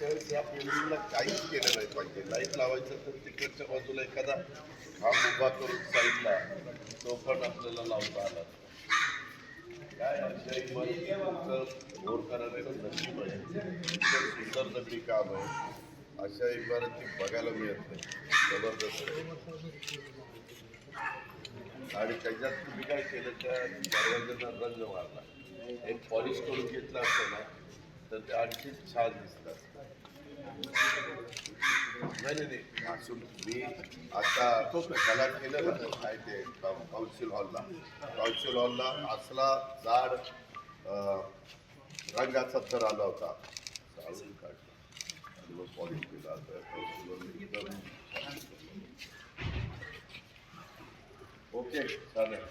मागच्या या बिल्डिंगला काहीच केलं नाही पाहिजे. लाइट लावायचं तर तिकडच्या बाजूला एखादा खांब उभा करून साईडला तो पण आपल्याला लावता आला काय अशा नशीब आहे. सुंदर दगडी काम आहे. अशा इमारती बघायला मिळत नाही. जबरदस्त आणि त्याच्यात तुम्ही काय केलं त्या दरवाज्यांना रंग मारला एक पॉलिश करून घेतला असतं ना तर ते आणखी छान दिसतात. नाही नाही नाही. असून मी आता त्याला केलं ना काय ते काउन्सिल हॉलला. काउन्सिल हॉलला असला जाड रंगाचा तर आला होता. चालून काढला. आणि केला. एकदम ओके चालेल.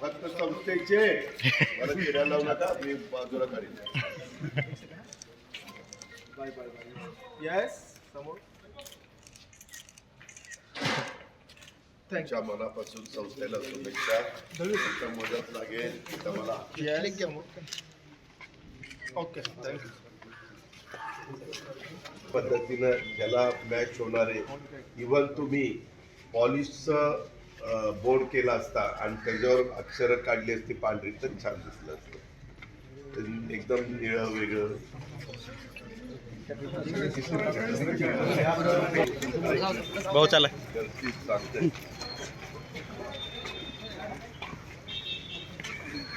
फक्त संस्थेचे मला फिरायला लावू नका मी बाजूला काढीन. येस समोर. तुमच्या मनापासून संस्थेला शुभेच्छा. तुमच्या मदत लागेल तर मला. ओके थँक्यू पद्धतीनं ज्याला मॅच होणारे. इवन तुम्ही पॉलिशचं बोर्ड केला असता आणि त्याच्यावर अक्षरं काढली असती पांढरी तर छान दिसलं असतं. तर एकदम निळं वेगळं. भाऊ चला. सांगते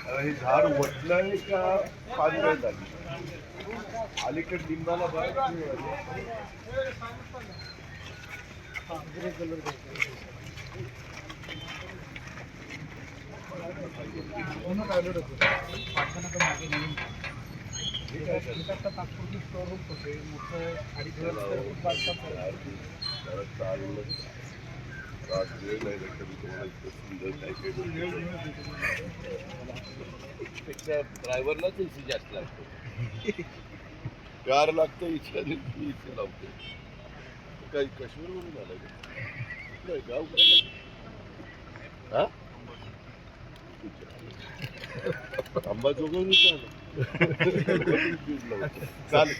हे झाड वटलंय का पांढरं झाली अलीकडे लिंबाला बघा जरा चाललं रात वेळ नाही पेक्षा ड्रायव्हरलाच जास्त लागतो कार लागतं आणि मी इथे लावतो काही काश्मीरवरून आलं का? गाव हा? अंबाजोगाई चालेल.